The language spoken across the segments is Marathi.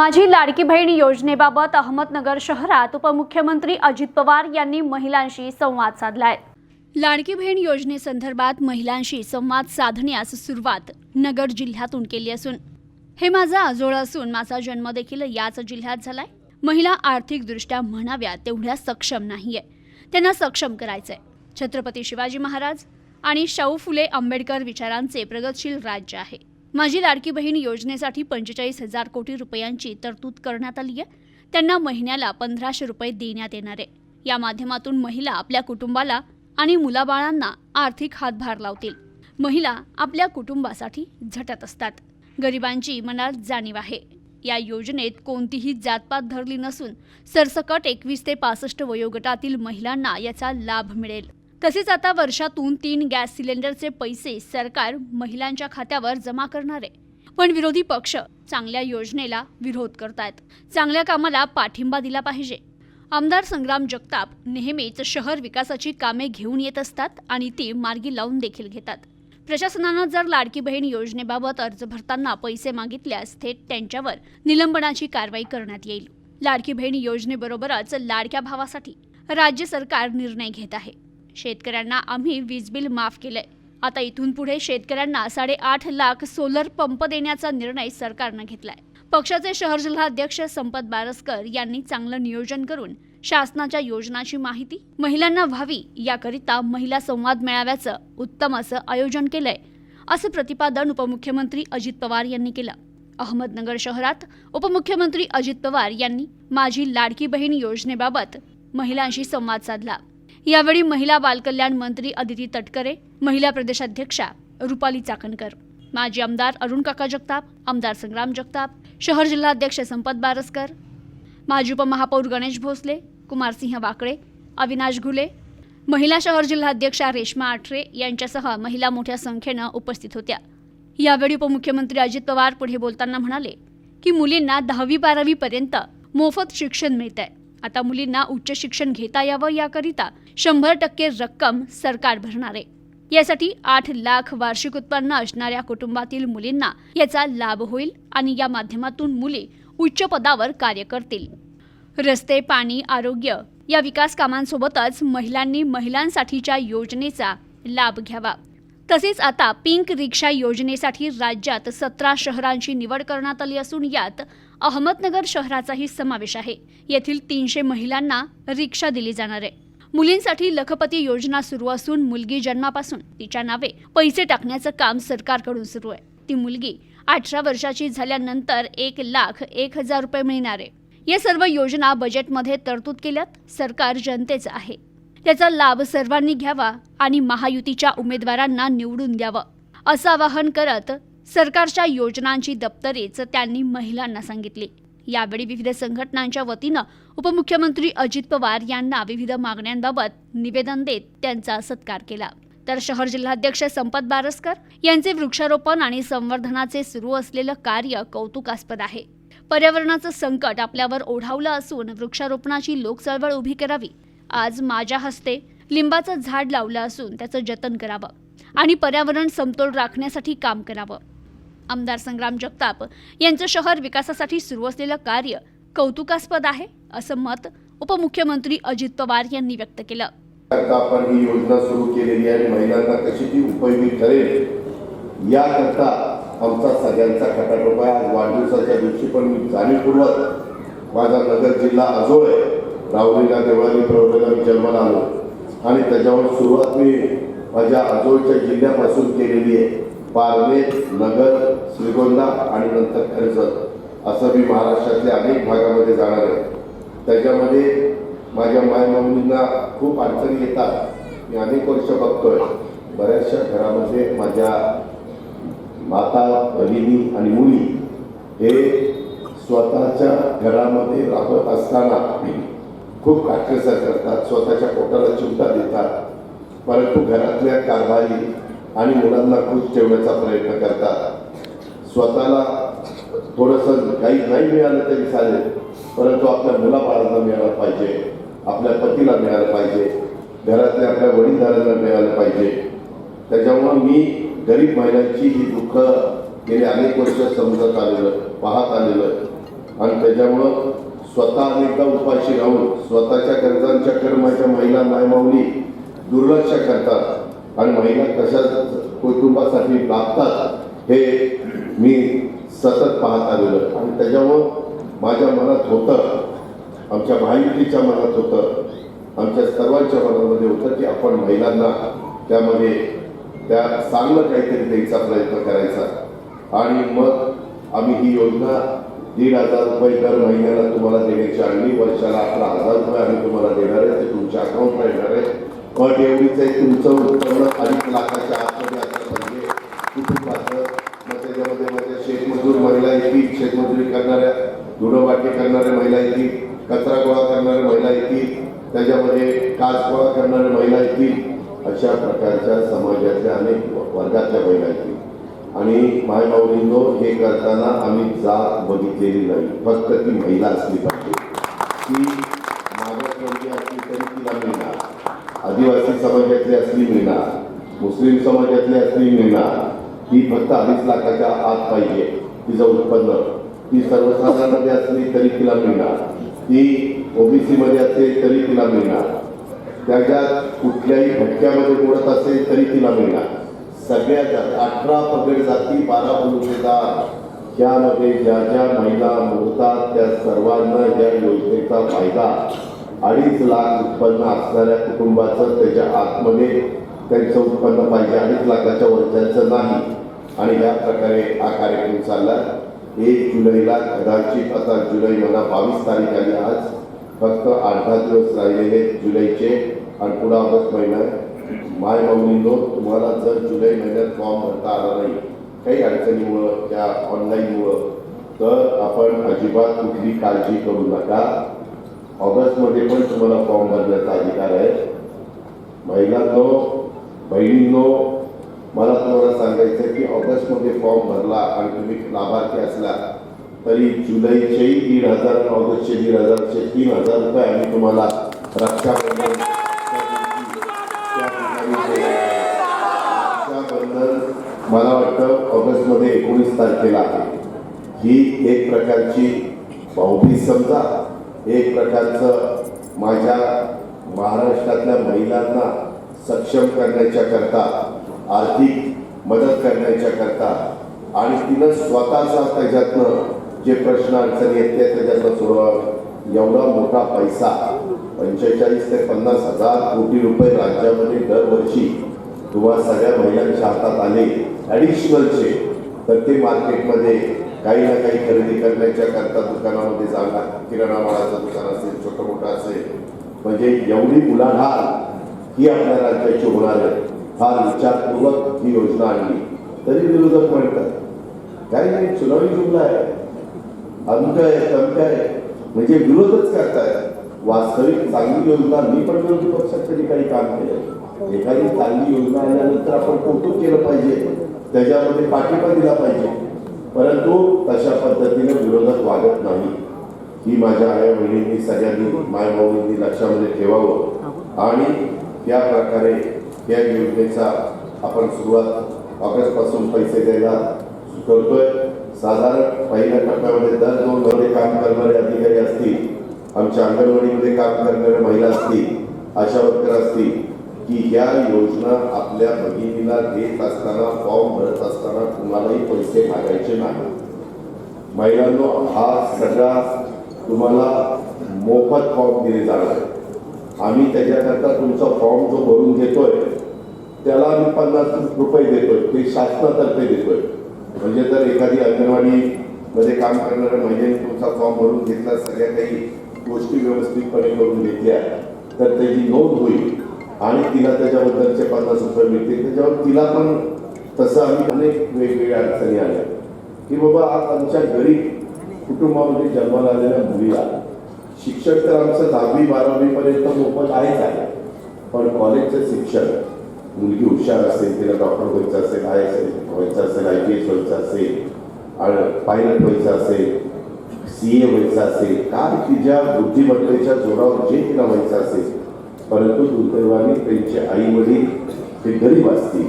माझी लाडकी बहीण योजनेबाबत अहमदनगर शहरात उपमुख्यमंत्री अजित पवार यांनी महिलांशी संवाद साधलाय. लाडकी बहीण योजनेसंदर्भात महिलांशी संवाद साधण्यास सुरुवात नगर जिल्ह्यातून केली असून. हे माझं आजोळ असून माझा जन्म देखील याच जिल्ह्यात झालाय. महिला आर्थिकदृष्ट्या म्हणाव्या तेवढ्या सक्षम नाहीये. त्यांना सक्षम करायचंय. छत्रपती शिवाजी महाराज आणि शाहू फुले आंबेडकर विचारांचे प्रगतशील राज्य आहे. माझी लाडकी बहीण योजनेसाठी पंचेचाळीस हजार कोटी रुपयांची तरतूद करण्यात आली आहे. त्यांना महिन्याला पंधराशे रुपये देण्यात येणार आहे. या माध्यमातून महिला आपल्या कुटुंबाला आणि मुलाबाळांना आर्थिक हातभार लावतील. महिला आपल्या कुटुंबासाठी झटत असतात. गरिबांची मनात जाणीव आहे. या योजनेत कोणतीही जातपात धरली नसून सरसकट एकवीस ते पासष्ट वयोगटातील महिलांना याचा लाभ मिळेल. तसेच आता वर्षातून तीन गॅस सिलेंडरचे पैसे सरकार महिलांच्या खात्यावर जमा करणार आहे. पण विरोधी पक्ष चांगल्या योजनेला विरोध करतायत. चांगल्या कामाला पाठिंबा दिला पाहिजे. आमदार संग्राम जगताप नेहमीच शहर विकासाची कामे घेऊन येत असतात आणि ती मार्गी लावून देखील घेतात. प्रशासनानं जर लाडकी बहीण योजनेबाबत अर्ज भरताना पैसे मागितल्यास थेट त्यांच्यावर निलंबनाची कारवाई करण्यात येईल. लाडकी बहीण योजनेबरोबरच लाडक्या भावासाठी राज्य सरकार निर्णय घेत आहे. शेतकऱ्यांना आम्ही वीज बिल माफ केलंय. आता इथून पुढे शेतकऱ्यांना साडेआठ लाख सोलर पंप देण्याचा निर्णय सरकारनं घेतलाय. पक्षाचे शहर जिल्हाध्यक्ष संपत बारसकर यांनी चांगलं नियोजन करून शासनाच्या योजनाची माहिती महिलांना व्हावी याकरिता महिला संवाद मेळाव्याचं उत्तम असं आयोजन केलंय असं प्रतिपादन उपमुख्यमंत्री अजित पवार यांनी केलं. अहमदनगर शहरात उपमुख्यमंत्री अजित पवार यांनी माझी लाडकी बहीण योजनेबाबत महिलांशी संवाद साधला. यावेळी महिला बालकल्याण मंत्री अदिती तटकरे महिला प्रदेशाध्यक्षा रुपाली चाकणकर माजी आमदार अरुण काका जगताप आमदार संग्राम जगताप शहर जिल्हाध्यक्ष संपत बारसकर माजी उपमहापौर गणेश भोसले कुमारसिंह वाकळे अविनाश घुले महिला शहर जिल्हाध्यक्षा रेश्मा आठरे यांच्यासह महिला मोठ्या संख्येनं उपस्थित होत्या. यावेळी उपमुख्यमंत्री अजित पवार पुढे बोलताना म्हणाले की मुलींना दहावी बारावीपर्यंत मोफत शिक्षण मिळत आहे आता मुलींना उच्च शिक्षण घेता यावं याकरिता शंभर टक्के रक्कम सरकार भरणार आहे. यासाठी आठ लाख वार्षिक उत्पन्न असणाऱ्या कुटुंबातील मुलींना याचा लाभ होईल आणि या माध्यमातून मुली उच्च पदावर कार्य करतील. रस्ते पाणी आरोग्य या विकास कामांसोबतच महिलांनी महिलांसाठीच्या योजनेचा लाभ घ्यावा. तसेच आता पिंक रिक्षा योजनेसाठी राज्यात सतरा शहरांची निवड करण्यात आली असून यात अहमदनगर शहराचाही समावेश आहे. येथील तीनशे महिलांना रिक्षा दिली जाणार आहे. मुलींसाठी लखपती योजना सुरू असून मुलगी जन्मापासून तिच्या नावे पैसे टाकण्याचं काम सरकारकडून सुरू आहे. ती मुलगी अठरा वर्षाची झाल्यानंतर एक लाख एक हजार रुपये मिळणार आहे. या सर्व योजना बजेटमध्ये तरतूद केल्यात सरकार जनतेचं आहे. त्याचा लाभ सर्वांनी घ्यावा आणि महायुतीच्या उमेदवारांना निवडून द्यावं असं आवाहन करत सरकारच्या योजनांची दप्तरेच त्यांनी महिलांना सांगितली. यावेळी विविध संघटनांच्या वतीनं उपमुख्यमंत्री अजित पवार यांना विविध मागण्यांबाबत निवेदन देत त्यांचा सत्कार केला. तर शहर जिल्हाध्यक्ष संपत बारसकर यांचे वृक्षारोपण आणि संवर्धनाचे सुरू असलेलं कार्य कौतुकास्पद आहे. पर्यावरणाचं संकट आपल्यावर ओढावलं असून वृक्षारोपणाची लोकचळवळ उभी करावी. आज माझ्या हस्ते लिंबाचं झाड लावलं असून त्याचं जतन करावं आणि पर्यावरण समतोल राखण्यासाठी काम करावं. आमदार संग्राम जगताप यांचं शहर विकासासाठी सुरू असलेलं कार्य कौतुकास्पद आहे असं मत उपमुख्यमंत्री अजित पवार यांनी व्यक्त केलं. आता आपण ही योजना सुरू केलेली आहे महिलांना कशी ती उपयोगी ठरेल याकरता आमचा सगळ्यांचा खटाटोप आहे. आज वाढदिवसाच्या दिवशी पण मी जाणीवपूर्वक माझा नगर जिल्हा आजोळ आहे. राहुरीला देवळाली प्रवृत्तीला मी जन्माला आलो. आणि त्याच्यावर सुरुवात मी माझ्या आजोळच्या जिल्ह्यापासून केलेली आहे. पारवे नगर श्रीगोंदा आणि नंतर कर्जत असं मी महाराष्ट्रातल्या अनेक भागामध्ये जाणार आहे. त्याच्यामध्ये माझ्या मायमाऊलींना खूप अडचणी येतात. मी अनेक वर्ष बघतोय. बऱ्याचशा घरामध्ये माझ्या माता भगिनी आणि मुली हे स्वतःच्या घरामध्ये राहत असताना खूप काटकसर करतात स्वतःच्या पोटाला चिमटा देतात. परंतु घरातल्या कारभारी आणि मुलांना खुश ठेवण्याचा प्रयत्न करतात. स्वतःला थोडंसं काही नाही मिळालं तरी चालेल परंतु आपल्या मुलाबाळांना मिळालं पाहिजे आपल्या पतीला मिळालं पाहिजे घरातल्या आपल्या वडीलधाऱ्यांना मिळालं पाहिजे. त्याच्यामुळं मी गरीब महिलांची ही दुःख गेले अनेक वर्ष समजत आलेलं पाहत आलेलं. आणि त्याच्यामुळं स्वतः अनेकदा उपाशी राहून स्वतःच्या गरजांच्या कर्माच्या महिला मायमाऊली दुर्लक्ष करतात. आणि महिला कशा कुटुंबासाठी लागतात हे मी सतत पाहत आलेलो आणि त्याच्यामुळं माझ्या मनात होतं आमच्या महायुतीच्या मनात होतं आमच्या सर्वांच्या मनामध्ये होतं की आपण महिलांना त्यामध्ये त्या चांगलं काहीतरी द्यायचा प्रयत्न करायचा. आणि मग आम्ही ही योजना दीड हजार रुपये दर महिन्याला तुम्हाला देण्याची आणली. वर्षाला अकरा हजार रुपये आम्ही तुम्हाला देणार आहे. ते तुमच्या अकाउंटला येणार आहे. पण एवढीच आहे तुमचं उत्पन्न अधिक लाखाच्या आतमध्ये असलं पाहिजे कुटुंबाचं मग त्याच्यामध्ये माझ्या शेतमजूर महिला येतील शेतमजुरी करणाऱ्या धुडोबाटी करणाऱ्या महिला येतील कचरा गोळा करणाऱ्या महिला येतील त्याच्यामध्ये काच गोळा करणाऱ्या महिला येतील अशा प्रकारच्या समाजातल्या अनेक वर्गातल्या महिला येतील आणि मायमाऊलींनो हे करताना आम्ही जात बघितलेली नाही. फक्त ती महिला असली पाहिजे. ती मागासवर्गीय असली तरी तिला मिळणार आदिवासी समाजातले असली मिळणार मुस्लिम समाजातली असली मिळणार ही फक्त अडीच लाखाच्या आत पाहिजे तिचं उत्पन्न ती सर्वसाधारणमध्ये असली तरी तिला मिळणार. ती ओबीसी मध्ये असेल तरी तिला मिळणार. त्याच्यात कुठल्याही भटक्यामध्ये बोलत असेल तरी तिला मिळणार. सगळ्या अठरा पगड जाती बारा बलुतेदार यामध्ये ज्या ज्या महिला मोडतात त्या सर्वांना या योजनेचा फायदा अडीच लाख उत्पन्न असणाऱ्या कुटुंबाचं त्याच्या आतमध्ये त्यांचं उत्पन्न पाहिजे. अडीच लाखाच्या वरच्याचं नाही. आणि या प्रकारे हा कार्यक्रम चालला. एक जुलैला कदाचित आता जुलै मला बावीस तारीख आली आज. फक्त आठ दहा दिवस राहिलेले जुलैचे. आणि पुढे ऑगस्ट महिना माय माऊलींनो तुम्हाला जर जुलै महिन्यात फॉर्म भरता आला नाही काही अडचणीमुळं त्या ऑनलाईनमुळं तर आपण अजिबात कुठली काळजी करू नका. ऑगस्टमध्ये पण तुम्हाला फॉर्म भरण्याचा अधिकार आहे. महिलांनो बहिणींनो मला तुम्हाला सांगायचं की ऑगस्टमध्ये फॉर्म भरला आणि तुम्ही लाभार्थी असला तरी जुलैचेही दीड हजार ऑगस्टचे दीड हजारचे तीन हजार रुपये आम्ही तुम्हाला रक्षाबंधन रक्षाबंधन मला वाटतं ऑगस्टमध्ये एकोणीस तारखेला आहे. ही एक प्रकारची भाऊबीज समजा एक प्रकारचं माझ्या महाराष्ट्रातल्या महिलांना सक्षम करण्याच्या करता आर्थिक मदत करण्याच्या करता आणि तिनं स्वतःचा त्याच्यातनं जे प्रश्न अडचणी आहेत ते त्याच्यातनं सोडवावं. एवढा मोठा पैसा पंचेचाळीस ते पन्नास हजार कोटी रुपये राज्यामध्ये दरवर्षी तुम्हा सगळ्या महिलांच्या हातात आले. ॲडिशनलचे तर ते मार्केटमध्ये काही ना काही खरेदी करण्याच्या करता दुकानामध्ये जाणार किराणा माळाचं दुकान असेल छोटं मोठं असेल. म्हणजे एवढी उलाढाल ही आपल्या राज्याची होणार आहे. फार विचारपूर्वक ही योजना आणली. तरी विरोधक म्हणतात काही नाही चुनावी जुमला आहे. अमक आहे तमक आहे. म्हणजे विरोधच करताय वास्तविक चांगली योजना मी पण विरोधी पक्षात कधी काही काम केलं एखादी चांगली योजना आल्यानंतर आपण कौतुक केलं पाहिजे. त्याच्यामध्ये पाठिंबा दिला पाहिजे. परंतु तशा पद्धतीने विरोधक वागत नाही. ही माझ्या आया बहिणींनी सगळ्यांनी मायभाऊंनी लक्षामध्ये ठेवावं. आणि त्या प्रकारे या योजनेचा आपण सुरुवात ऑगस्टपासून पैसे द्यायला करतोय. साधारण पहिल्या टप्प्यामध्ये दर दोन मध्ये काम करणारे अधिकारी असतील आमच्या अंगणवाडीमध्ये काम करणाऱ्या महिला असतील आशा वर्कर असतील की या योजना आपल्या भगिनीला देत असताना फॉर्म भरत असताना तुम्हालाही पैसे मागायचे नाही. महिलांनो हा सगळा तुम्हाला मोफत फॉर्म दिले जाणार आहे. आम्ही त्याच्याकरता तुमचा फॉर्म जो भरून घेतोय त्याला आम्ही पन्नास रुपये देतोय. ते शासनातर्फे देतोय. म्हणजे जर एखादी अंगणवाडी मध्ये काम करणाऱ्या महिलेने तुमचा फॉर्म भरून घेतला सगळ्या काही गोष्टी व्यवस्थितपणे करून घेतल्या तर त्याची नोंद होईल. आणि तिला त्याच्याबद्दलचे पन्नास रुपये मिळतील. त्याच्यावर तिला पण तसं आम्ही अनेक वेगवेगळ्या अडचणी आल्या. की बाबा आज आमच्या गरीब कुटुंबामध्ये जन्माला आलेल्या मुलीला शिक्षक तर आमचं दहावी बारावीपर्यंत मोफत आहेच आहे. पण कॉलेजचं शिक्षण मुलगी हुशार असेल तिला डॉक्टर व्हायचं असेल आय एस व्हायचं असेल आय पी एस व्हायचं असेल आणि पायलट व्हायचं असेल सी ए व्हायचं असेल काय तिच्या बुद्धिमत्तेच्या जोरावर जे तिला व्हायचं असेल परंतु दुर्दैवाने त्यांचे आई वडील ते गरीब असतील.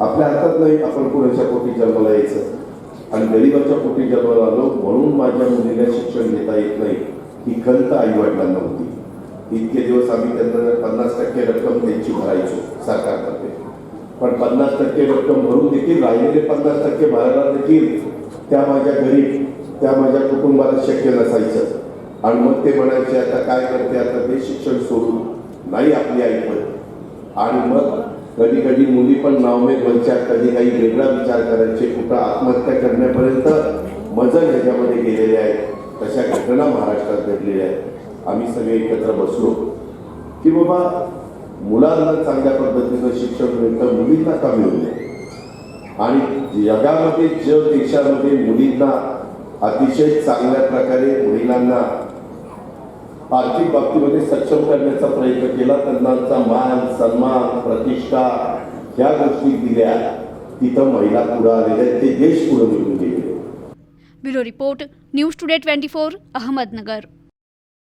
आपल्या हातात नाही आपण कोणाच्या पोटी जन्माला यायचं? आणि गरीबाच्या पोटी जन्माला आलो म्हणून माझ्या मुलीला शिक्षण घेता येत नाही. ही खंत आई वडिलांना होती. इतके दिवस आम्ही त्यांना पन्नास टक्के रक्कम त्यांची भरायचो सरकारतर्फे. पण पन्नास टक्के रक्कम भरून देखील राहिलेले पन्नास टक्के भरायला देखील त्या माझ्या गरीब त्या माझ्या कुटुंबाला शक्य नसायचं. आणि मग ते म्हणायचे आता काय करते? आता ते शिक्षण सोडून नाही आपली ऐकत आणि मग कधी कधी मुली पण नावमेद बनच्या कधी काही वेगळा विचार करायचे कुठं आत्महत्या करण्यापर्यंत मजल ह्याच्यामध्ये गेलेले आहेत. तशा घटना महाराष्ट्रात घडलेल्या आहेत. आम्ही सगळे एकत्र बसलो की बाबा मुलांना चांगल्या पद्धतीनं शिक्षण मिळतं मुलींना का मिळू नये आणि जगामध्ये जग देशामध्ये मुलींना अतिशय चांगल्या प्रकारे महिलांना आर्थिक बाबतीमध्ये सक्षम करण्याचा प्रयत्न केला. त्यांचा मान सन्मान प्रतिष्ठा ह्या गोष्टी दिल्या. तिथं महिला पुढे आलेल्या ते देश पुढे निघून गेले. Bureau report news today twenty four Ahmednagar.